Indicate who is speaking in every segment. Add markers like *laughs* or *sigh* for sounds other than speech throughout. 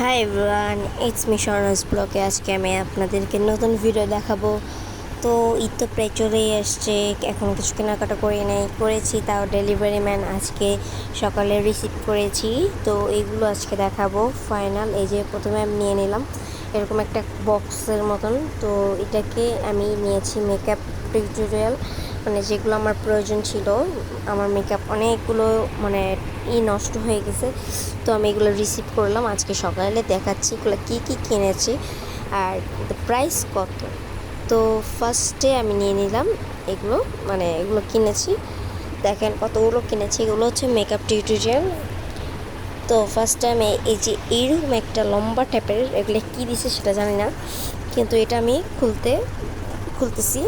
Speaker 1: High everyone it's me শরণস ব্লগে আজকে আমি আপনাদেরকে নতুন ভিডিও দেখাবো। তো ঈদ তো প্রায় চলেই আসছে, এখন কিছু কেনাকাটা করে নেই, করেছি তাও ডেলিভারি ম্যান আজকে সকালে রিসিভ করেছি। তো এইগুলো আজকে দেখাবো ফাইনাল এই যে প্রথমে আমি নিয়ে নিলাম, এরকম একটা বক্সের মতন। তো এটাকে আমি নিয়েছি মেকআপ টিউটোরিয়াল মানে যেগুলো আমার প্রয়োজন ছিল, আমার মেকআপ অনেকগুলো মানে ই নষ্ট হয়ে গেছে। তো আমি এগুলো রিসিভ করলাম, আজকে সকালে দেখাচ্ছি এগুলো কী কী কিনেছি আর প্রাইস কত। তো ফার্স্টে আমি নিয়ে নিলাম এগুলো মানে এগুলো কিনেছি। দেখেন কতগুলো কিনেছি, এগুলো হচ্ছে মেকআপ টিউটোরিয়াল তো ফার্স্ট টাইম এই যে এইরকম একটা লম্বা টাইপের এগুলো কী দিছে সেটা জানি না। কিন্তু এটা আমি খুলতে, খুলতেছি।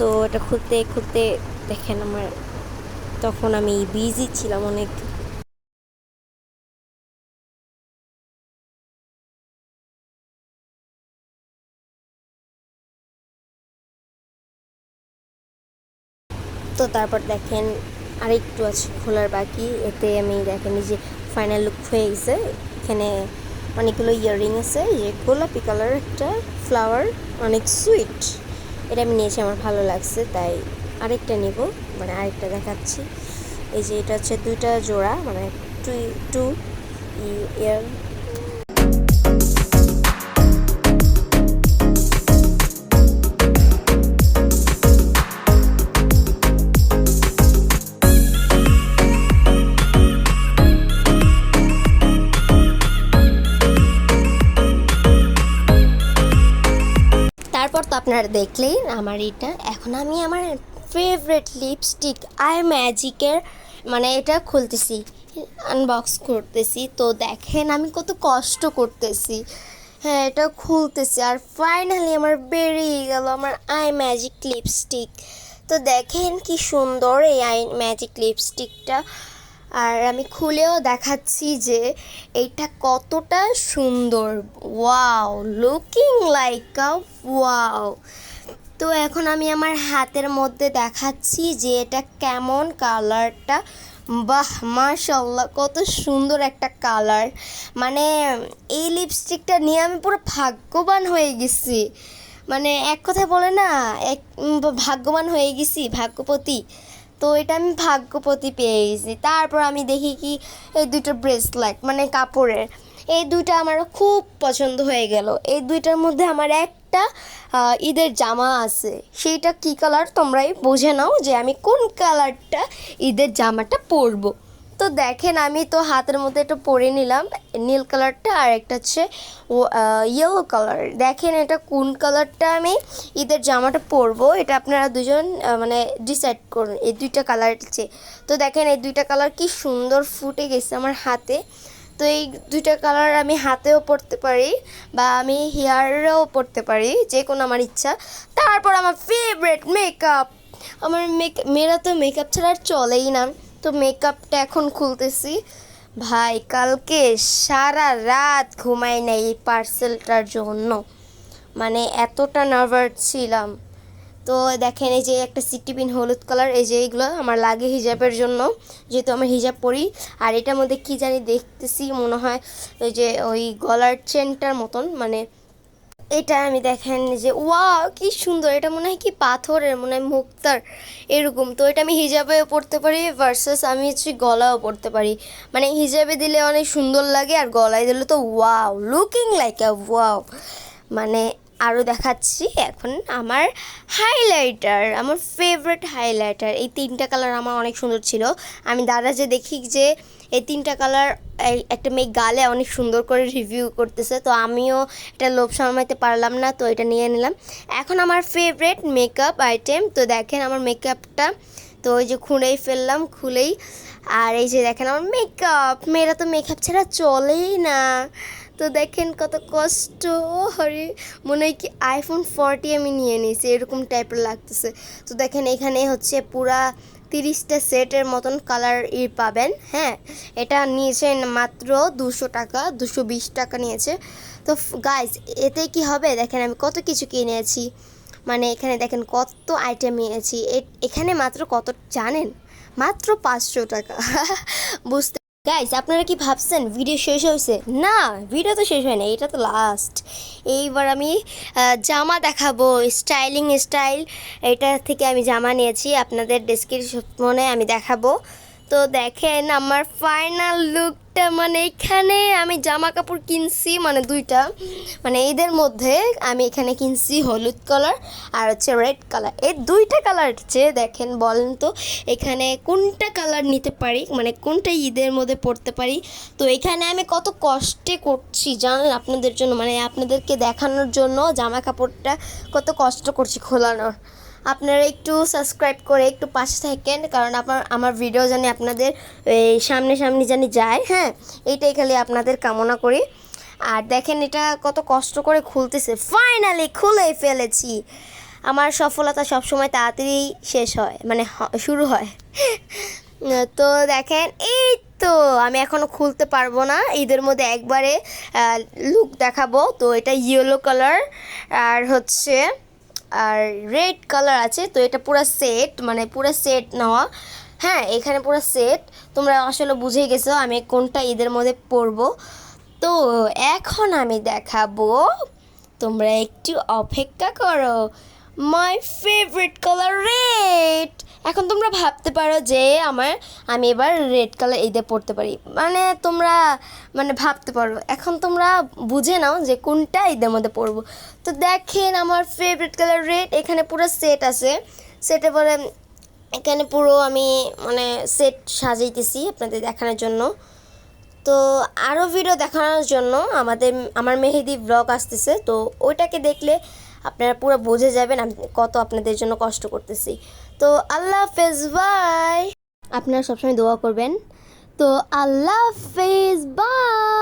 Speaker 1: তো এটা খুলতে খুলতে দেখেন আমার তখন আমি বিজি ছিলাম অনেক। তো তারপর দেখেন আরেকটু আছে খোলার বাকি, এতে আমি দেখেন যে ফাইনাল লুক হয়ে গেছে। এখানে অনেকগুলো ইয়াররিং আছে যে গোলাপি কালার একটা ফ্লাওয়ার অনেক সুইট এটা আমি নিয়েছি, আমার ভালো লাগছে, তাই আরেকটা নিব। মানে আরেকটা দেখাচ্ছি। এই যে এটা হচ্ছে দুইটা জোড়া মানে টু টু ইয়ার তারপর তো আপনারা দেখলেই আমার এটা। এখন আমি আমার ফেভারেট লিপস্টিক আই ম্যাজিকের মানে এটা খুলতেছি আনবক্স করতেছি। তো দেখেন আমি কত কষ্ট করতেছি। হ্যাঁ এটা খুলতেছি আর ফাইনালি আমার বেরিয়ে গেল আমার আই ম্যাজিক লিপস্টিক তো দেখেন কি সুন্দর এই আই ম্যাজিক লিপস্টিকটা আর আমি খুলেও দেখাচ্ছি যে এইটা কতটা সুন্দর। Wow looking like a wow তো এখন আমি আমার হাতের মধ্যে দেখাচ্ছি যে এটা কেমন কালারটা। বাহ মাশাল্লাহ কত সুন্দর একটা কালার। মানে এই লিপস্টিকটা নিয়ে আমি পুরো ভাগ্যবান হয়ে গেছি। মানে এক কথা বলে না, এক ভাগ্যবান হয়ে গেছি, ভাগ্যপতি। তো এটা আমি ভাগ্যপতি পেয়ে গেছি তারপর আমি দেখি কি, এই দুটো ব্রেসলেট মানে কাপড়ের, এই দুইটা আমার খুব পছন্দ হয়ে গেল। এই দুইটার মধ্যে আমার একটা ঈদের জামা আছে। সেইটা কি কালার তোমরাই বুঝে নাও যে আমি কোন কালারটা ঈদের জামাটা পরবো। তো দেখেন, আমি তো হাতের মধ্যে একটু পরে নিলাম, নীল কালারটা আর একটা হচ্ছে ইয়েলো কালার দেখেন এটা কোন কালারটা আমি ঈদের জামাটা পরবো, এটা আপনারা দুজন মানে ডিসাইড করুন, এই দুইটা কালার হচ্ছে তো দেখেন, এই দুইটা কালার কি সুন্দর ফুটে গেছে আমার হাতে। তো এই দুইটা কালার আমি হাতেও পরতে পারি বা আমি হেয়ারেও পরতে পারি, যে কোনো আমার ইচ্ছা। তারপর আমার ফেভারেট মেকআপ আমার মেক মেয়েরা তো মেকআপ ছাড়া আর চলেই না। তো মেকআপটা এখন খুলতেছি। ভাই, কালকে সারা রাত ঘুমাই নাই এই পার্সেলটার জন্য। মানে এতটা নার্ভাস ছিলাম। তো দেখেন এই যে একটা সিটি পিন হলুদ কালার এই যে এইগুলো আমার লাগে হিজাবের জন্য। যেহেতু আমি হিজাব পরি, আর এটার মধ্যে কি জানি দেখতেছি, মনে হয় ওই যে ওই গলার চেনটার মতন মানে এটা আমি দেখেন যে ওয়া কি সুন্দর। এটা মনে হয় কি পাথরের, মনে হয় মুক্তার, এরকম। তো এটা আমি হিজাবেও পড়তে পারি ভার্সেস আমি হচ্ছে গলাও পড়তে পারি। মানে হিজাবে দিলে অনেক সুন্দর লাগে আর গলায় দিলে তো wow looking like a wow মানে আরও দেখাচ্ছি এখন আমার হাইলাইটার আমার ফেভারিট হাইলাইটার এই তিনটা কালার আমার অনেক সুন্দর ছিল। আমি দাদা যে দেখি যে এই তিনটা কালার একটা মেয়ে গালে অনেক সুন্দর করে রিভিউ করতেছে, তো আমিও এটা লোভ সামলাতে পারলাম না, তো এটা নিয়ে নিলাম। এখন আমার ফেভারেট মেকআপ আইটেম তো দেখেন আমার মেকআপটা তো ওই যে খুঁড়েই ফেললাম, খুলেই। আর এই যে দেখেন আমার মেকআপ মেয়েরা তো মেকআপ ছাড়া চলেই না। তো দেখেন কত কষ্ট। হরে, মনে হয় কি আইফোন ফর্টি আমি নিয়ে নিয়েছি, এরকম টাইপের লাগতেছে। তো দেখেন এখানে হচ্ছে পুরা তিরিশটা সেটের মতন কালার ই পাবেন হ্যাঁ? এটা নিয়েছেন মাত্র দুশো টাকা, দুশো বিশ টাকা নিয়েছে। তো গাইজ এতে কি হবে? দেখেন আমি কত কিছু কিনেছি। মানে এখানে দেখেন কত আইটেম নিয়েছি। এখানে মাত্র কত, জানেন? মাত্র পাঁচশো টাকা। *laughs* বুঝতে গাইস আপনারা কি ভাবছেন ভিডিও শেষ হয়েছে? না ভিডিও তো শেষ হয় না এটা তো লাস্ট এইবার আমি জামা দেখাবো স্টাইলিং স্টাইল এটা থেকে আমি জামা নিয়েছি, আপনাদের ডেসক্রিপশনে আমি দেখাবো। তো দেখেন আমার ফাইনাল লুকটা মানে এখানে আমি জামা কাপড় কিনছি মানে দুইটা। মানে এদের মধ্যে আমি এখানে কিনছি হলুদ কালার আর হচ্ছে রেড কালার এই দুইটা কালার হচ্ছে দেখেন বলেন তো, এখানে কোনটা কালার নিতে পারি মানে কোনটা ঈদের মধ্যে পড়তে পারি? তো এখানে আমি কত কষ্টে করছি, জানেন আপনাদের জন্য মানে আপনাদেরকে দেখানোর জন্য জামা কাপড়টা কত কষ্ট করছি খোলানোর। আপনারা একটু সাবস্ক্রাইব করে একটু পাশে থাকেন, কারণ আমার আমার ভিডিও জানি আপনাদের, এই সামনে সামনে জানি যায় হ্যাঁ? এইটাই খালি আপনাদের কামনা করি। আর দেখেন এটা কত কষ্ট করে খুলতেছে। ফাইনালি খুলে ফেলেছি। আমার সফলতা সবসময় তাড়াতাড়ি শেষ হয় মানে শুরু হয়। *laughs* তো দেখেন, এই তো আমি এখনও খুলতে পারব না। ঈদের মধ্যে একবারে লুক দেখাবো। তো এটা ইয়েলো কালার আর হচ্ছে আর রেড কালার আছে, তো এটা পুরো সেট মানে পুরো সেট নেওয়া। হ্যাঁ এখানে পুরো সেট তোমরা আসলে বুঝে গেছো আমি কোনটা ঈদের মধ্যে পরবো। তো এখন আমি দেখাবো, তোমরা একটু অপেক্ষা করো। মাই ফেভারিট কালার রেড এখন তোমরা ভাবতে পারো যে আমার, আমি এবার রেড কালার ঈদে পড়তে পারি। মানে তোমরা মানে ভাবতে পারো। এখন তোমরা বুঝে নাও যে কোনটা ঈদের মধ্যে পরবো তো দেখেন আমার ফেভারিট কালার রেড এখানে পুরো সেট আছে। সেটে পরে, এখানে পুরো আমি মানে সেট সাজাইতেছি আপনাদের দেখানোর জন্য। তো আরও ভিডিও দেখানোর জন্য আমাদের, আমার মেহেদি ব্লগ আসতেছে, তো ওইটাকে দেখলে আপনারা পুরো বুঝে যাবেন আমি কত আপনাদের জন্য কষ্ট করতেছি। তো আল্লাহ হাফেজ বাই আপনারা সবসময় দোয়া করবেন। তো আল্লাহ হাফেজ বাই